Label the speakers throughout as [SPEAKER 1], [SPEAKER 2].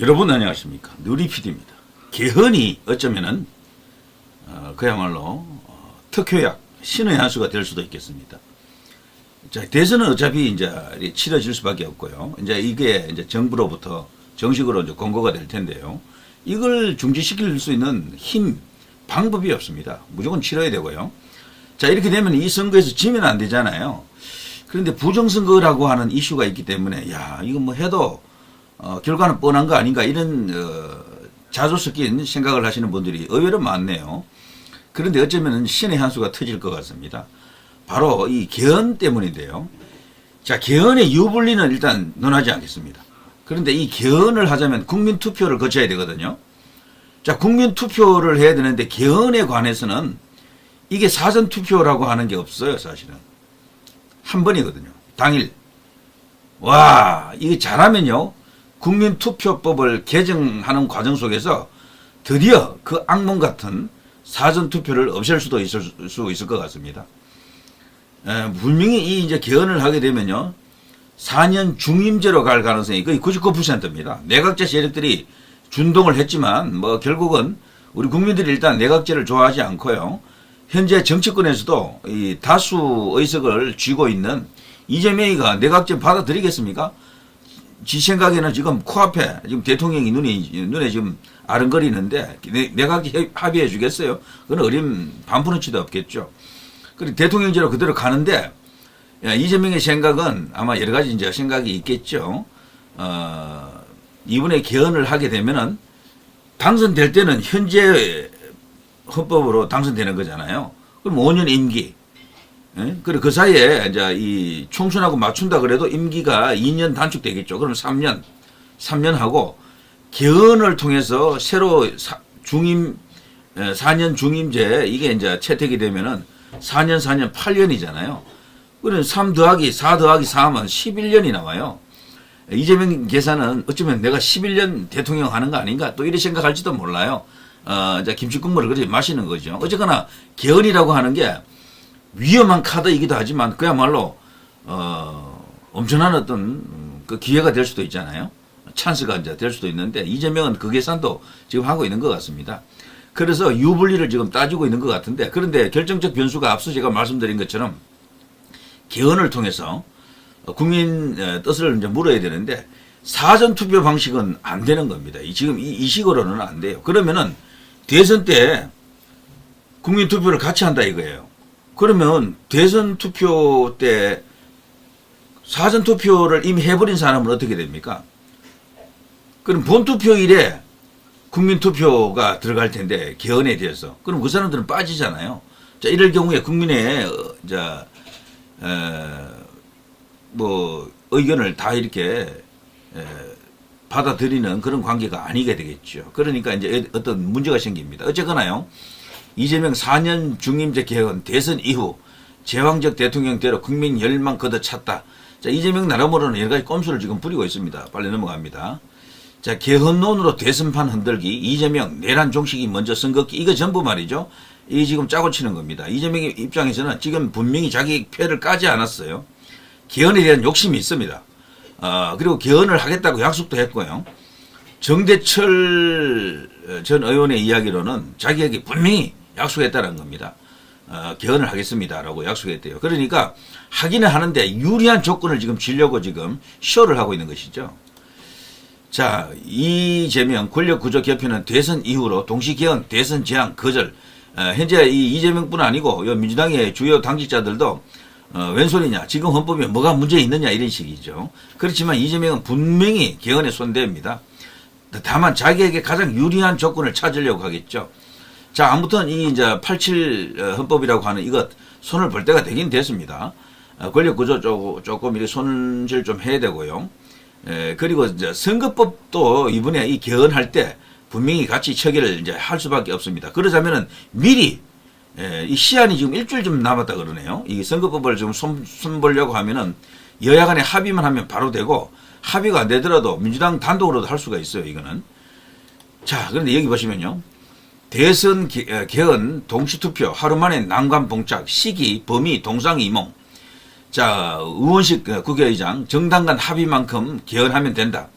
[SPEAKER 1] 여러분 안녕하십니까 누리피디입니다. 개헌이 어쩌면은 어, 그야말로 어, 특효약 신의 한 수가 될 수도 있겠습니다. 자 대선은 어차피 이제 치러질 수밖에 없고요. 이제 이게 이제 정부로부터 정식으로 이제 공고가 될 텐데요. 이걸 중지시킬 수 있는 힘 방법이 없습니다. 무조건 치러야 되고요. 자 이렇게 되면 이 선거에서 지면 안 되잖아요. 그런데 부정선거라고 하는 이슈가 있기 때문에 야 이거 뭐 해도 어, 결과는 뻔한 거 아닌가 이런 어, 자조 섞인 생각을 하시는 분들이 의외로 많네요. 그런데 어쩌면 신의 한 수가 터질 것 같습니다. 바로 이 개헌 때문인데요. 자, 개헌의 유불리는 일단 논하지 않겠습니다. 그런데 이 개헌을 하자면 국민 투표를 거쳐야 되거든요. 자, 국민 투표를 해야 되는데 개헌에 관해서는 이게 사전 투표라고 하는 게 없어요, 사실은. 한 번이거든요. 당일. 와, 이게 잘하면요. 국민투표법을 개정하는 과정 속에서 드디어 그 악몽 같은 사전 투표를 없앨 수도 있을 수 있을 것 같습니다. 에, 분명히 이 이제 개헌을 하게 되면요. 4년 중임제로 갈 가능성이 거의 99%입니다. 내각제 세력들이 준동을 했지만 뭐 결국은 우리 국민들이 일단 내각제를 좋아하지 않고요. 현재 정치권에서도 이 다수 의석을 쥐고 있는 이재명이가 내각제 받아들이겠습니까? 지 생각에는 지금 코앞에 지금 대통령이 눈이 눈에 지금 아른거리는데 내- 내가 협- 합의해 주겠어요? 그건 어림 반푼어치도 없겠죠. 그리고 대통령제로 그대로 가는데 야, 이재명의 생각은 아마 여러 가지 이제 생각이 있겠죠. 어, 이번에 개헌을 하게 되면은 당선될 때는 현재 헌법으로 당선되는 거잖아요. 그럼 5년 임기. 예? 그리고 그 사이에 이제 이 총선하고 맞춘다 그래도 임기가 2년 단축되겠죠. 그럼 3년, 3년 하고 개헌을 통해서 새로 사- 중임, 4년 중임제 이게 이제 채택이 되면은 4년, 4년, 8년이잖아요. 그러면 3 더하기 4 더하기 4하면 11년이 나와요. 이재명 계산은 어쩌면 내가 11년 대통령 하는 거 아닌가 또 이렇게 생각할지도 몰라요. 어, 이제 김치 국물을 그렇게 마시는 거죠. 어쨌거나 개헌이라고 하는 게 위험한 카드이기도 하지만 그야말로 어, 엄청난 어떤 음, 그 기회가 될 수도 있잖아요. 찬스가 이제 될 수도 있는데 이재명은 그 계산도 지금 하고 있는 것 같습니다. 그래서 유불리를 지금 따지고 있는 것 같은데 그런데 결정적 변수가 앞서 제가 말씀드린 것처럼 개헌을 통해서 국민 어, 뜻을 이제 물어야 되는데 사전 투표 방식은 안 되는 겁니다. 이- 지금 이, 이 식으로는 안 돼요. 그러면은 대선 때 국민 투표를 같이 한다 이거예요. 그러면 대선 투표 때 사전 투표를 이미 해버린 사람은 어떻게 됩니까? 그럼 본 투표일에 국민 투표가 들어갈 텐데 개헌에 대해서 그럼 그 사람들은 빠지잖아요. 자 이럴 경우에 국민의 어, 자, 에, 뭐 의견을 다 이렇게 에, 받아들이는 그런 관계가 아니게 되겠죠. 그러니까 이제 어떤 문제가 생깁니다. 어쨌거나요. 이재명 4년 중임제 개헌 대선 이후 제왕적 대통령대로 국민 열망 걷어찼다. 자, 이재명 나름으로는 여러 가지 꼼수를 지금 부리고 있습니다. 빨리 넘어갑니다. 자, 개헌론으로 대선판 흔들기, 이재명 내란 종식이 먼저 선거기, 이거 전부 말이죠. 이 지금 짜고 치는 겁니다. 이재명의 입장에서는 지금 분명히 자기 패를 까지 않았어요. 개헌에 대한 욕심이 있습니다. 어, 그리고 개헌을 하겠다고 약속도 했고요. 정대철 어, 전 의원의 이야기로는 자기에게 분명히 약속했다는 겁니다. 어, 개헌을 하겠습니다라고 약속했대요. 그러니까 하기는 하는데 유리한 조건을 지금 주려고 지금 쇼를 하고 있는 것이죠. 자, 이재명 권력구조 개편은 대선 이후로 동시개헌, 대선 제한, 거절. 어, 현재 이 이재명뿐 아니고 요 민주당의 주요 당직자들도 어, 웬 소리냐. 지금 헌법에 뭐가 문제 있느냐 이런 식이죠. 그렇지만 이재명은 분명히 개헌에 손대입니다. 다만 자기에게 가장 유리한 조건을 찾으려고 하겠죠. 자, 아무튼 이 이제 87 어, 헌법이라고 하는 이것 손을 볼 때가 되긴 됐습니다. 어, 권력 구조 조- 조금 이렇게 손질 좀 해야 되고요. 에, 그리고 이제 선거법도 이번에 이 개헌할 때 분명히 같이 처리를 이제 할 수밖에 없습니다. 그러자면은 미리 에, 이 시한이 지금 일주일 좀 남았다 그러네요. 이 선거법을 좀 손, 손 보려고 하면은 여야 간에 합의만 하면 바로 되고 합의가 안 되더라도 민주당 단독으로도 할 수가 있어요. 이거는. 자, 그런데 여기 보시면요. 대선 개, 어, 개헌 동시투표 하루 만에 난관 봉착 시기 범위 동상이몽 자 의원식 어, 국회의장 정당 간 합의만큼 개헌하면 된다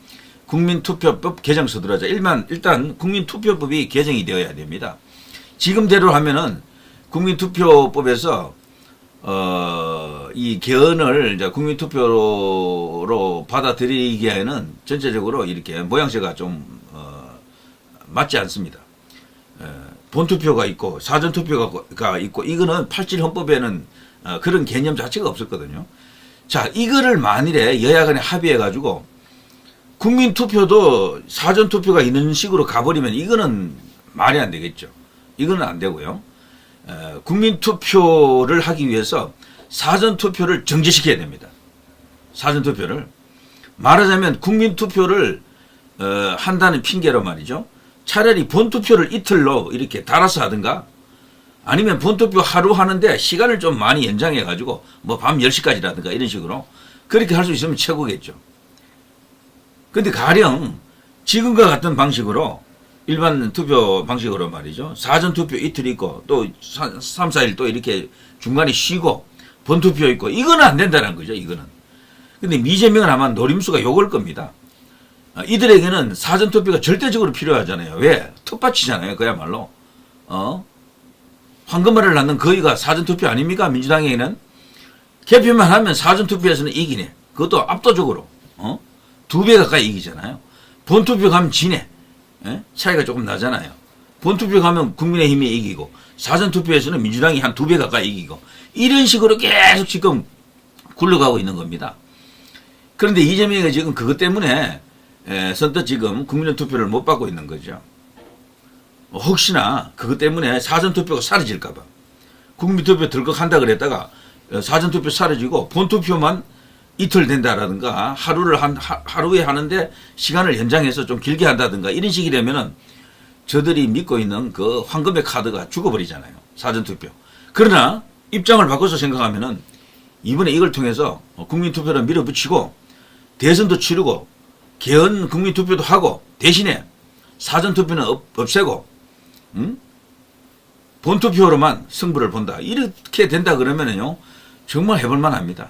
[SPEAKER 1] 국민투표법 개정 서두르자. 일만 일단 국민투표법이 개정이 되어야 됩니다. 지금대로 하면은 국민투표법에서 어, 이 개헌을 이제 국민투표로 받아들이기에는 전체적으로 이렇게 모양새가 좀 어, 맞지 않습니다. 에, 본투표가 있고 사전투표가 있고 이거는 87 헌법에는 어, 그런 개념 자체가 없었거든요. 자, 이거를 만일에 여야 간에 합의해 가지고 국민 투표도 사전 투표가 있는 식으로 가버리면 이거는 말이 안 되겠죠. 이거는 안 되고요. 에, 국민 투표를 하기 위해서 사전 투표를 정지시켜야 됩니다. 사전 투표를 말하자면 국민 투표를 어, 한다는 핑계로 말이죠. 차라리 본 투표를 이틀로 이렇게 달아서 하든가 아니면 본투표 하루 하는데 시간을 좀 많이 연장해 가지고 뭐 밤 10시까지라든가 이런 식으로 그렇게 할 수 있으면 최고겠죠. 근데 가령 지금과 같은 방식으로 일반 투표 방식으로 말이죠. 사전 투표 이틀 있고 또 3, 4일 또 이렇게 중간에 쉬고 본투표 있고 이거는 안 된다는 거죠. 이거는. 근데 미재명은 아마 노림수가 욕을 겁니다. 아, 이들에게는 사전 투표가 절대적으로 필요하잖아요. 왜? 텃밭이잖아요. 그야말로. 어? 황금알을 낳는 거의가 사전 투표 아닙니까? 민주당에게는. 개표만 하면 사전 투표에서는 이기네. 그것도 압도적으로. 어? 두 배 가까이 이기잖아요. 본투표 가면 지네. 예? 차이가 조금 나잖아요. 본투표 가면 국민의힘이 이기고 사전투표에서는 민주당이 한 두 배 가까이 이기고 이런 식으로 계속 지금 굴러가고 있는 겁니다. 그런데 이재명이 지금 그것 때문에 에, 선뜻 지금 국민의 투표를 못 받고 있는 거죠. 혹시나 그것 때문에 사전투표가 사라질까봐 국민투표 들컥한다 그랬다가 어, 사전투표 사라지고 본투표만 이틀 된다라든가 하루를 한 하, 하루에 하는데 시간을 연장해서 좀 길게 한다든가 이런 식이 되면은 저들이 믿고 있는 그 황금의 카드가 죽어버리잖아요 사전투표. 그러나 입장을 바꿔서 생각하면은 이번에 이걸 통해서 국민투표를 밀어붙이고 대선도 치르고 개헌 국민 투표도 하고 대신에 사전 투표는 없, 없애고 음? 본투표로만 승부를 본다. 이렇게 된다 그러면은요 정말 해볼 만 합니다.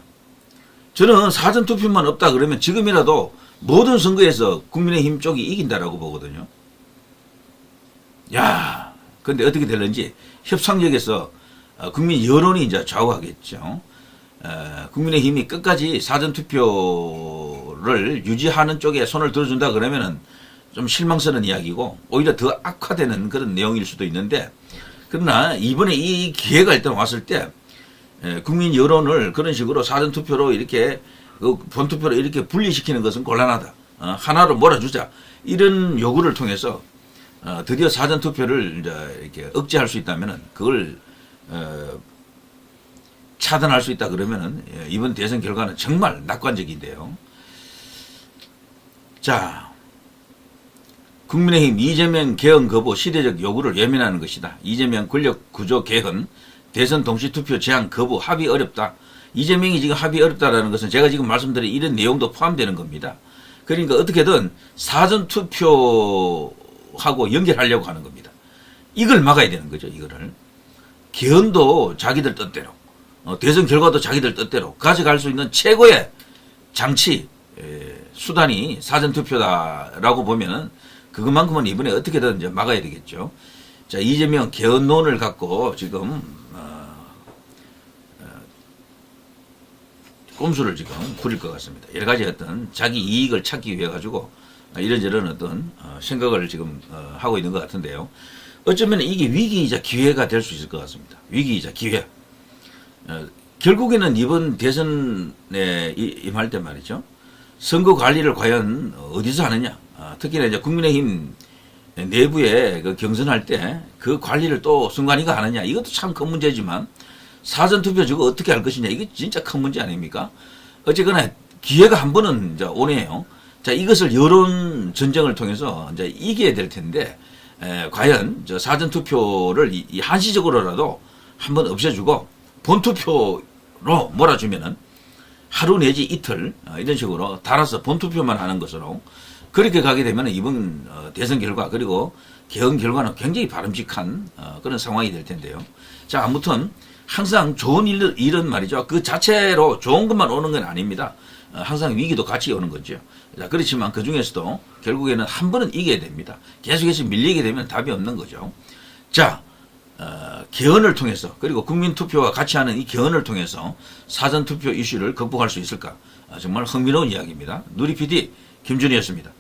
[SPEAKER 1] 저는 사전 투표만 없다 그러면 지금이라도 모든 선거에서 국민의힘 쪽이 이긴다라고 보거든요. 야, 근데 어떻게 될는지 협상력에서 어, 국민 여론이 이제 좌우하겠죠. 어, 국민의힘이 끝까지 사전 투표 를 유지하는 쪽에 손을 들어준다 그러면은 좀 실망스러운 이야기고 오히려 더 악화되는 그런 내용일 수도 있는데 그러나 이번에 이 기회가 일단 왔을 때 에, 국민 여론을 그런 식으로 사전투표로 이렇게 그 본투표로 이렇게 분리시키는 것은 곤란하다. 어, 하나로 몰아주자. 이런 요구를 통해서 어, 드디어 사전투표를 이렇게 억제할 수 있다면은 그걸 어, 차단할 수 있다 그러면은 예, 이번 대선 결과는 정말 낙관적인데요. 자, 국민의힘 이재명 개헌 거부 시대적 요구를 외면하는 것이다. 이재명 권력 구조 개헌 대선 동시 투표 제한 거부 합의 어렵다. 이재명이 지금 합의 어렵다라는 것은 제가 지금 말씀드린 이런 내용도 포함되는 겁니다. 그러니까 어떻게든 사전 투표하고 연결하려고 하는 겁니다. 이걸 막아야 되는 거죠. 이거를 개헌도 자기들 뜻대로 어, 대선 결과도 자기들 뜻대로 가져갈 수 있는 최고의 장치 에, 수단이 사전 투표다라고 보면은 그것만큼은 이번에 어떻게든 이제 막아야 되겠죠. 자 이재명 개헌론을 갖고 지금 어, 어, 꼼수를 지금 부릴 것 같습니다. 여러 가지 어떤 자기 이익을 찾기 위해 가지고 이런저런 어떤 어, 생각을 지금 어, 하고 있는 것 같은데요. 어쩌면 이게 위기이자 기회가 될 수 있을 것 같습니다. 위기이자 기회. 어, 결국에는 이번 대선에 이- 임할 때 말이죠. 선거 관리를 과연 어디서 하느냐. 아, 특히나 이제 국민의힘 내부에 그 경선할 때 그 관리를 또 순간이가 하느냐. 이것도 참 큰 문제지만 사전투표 저거 어떻게 할 것이냐. 이게 진짜 큰 문제 아닙니까? 어쨌거나 기회가 한 번은 이제 오네요. 자, 이것을 여론 전쟁을 통해서 이제 이겨야 될 텐데, 에, 과연 저 사전투표를 이, 이 한시적으로라도 한번 없애주고 본투표로 몰아주면은 하루 내지 이틀 어, 이런 식으로 달아서 본투표만 하는 것으로 그렇게 가게 되면 이번 어, 대선 결과 그리고 개헌 결과는 굉장히 바람직한 어, 그런 상황이 될 텐데요. 자 아무튼 항상 좋은 일, 일은 말이죠. 그 자체로 좋은 것만 오는 건 아닙니다. 어, 항상 위기도 같이 오는 거죠. 자, 그렇지만 그 중에서도 결국에는 한 번은 이겨야 됩니다. 계속해서 밀리게 되면 답이 없는 거죠. 자, 어, 개헌을 통해서 그리고 국민투표와 같이 하는 이 개헌을 통해서 사전투표 이슈를 극복할 수 있을까? 아, 정말 흥미로운 이야기입니다. 누리 PD 김준이었습니다.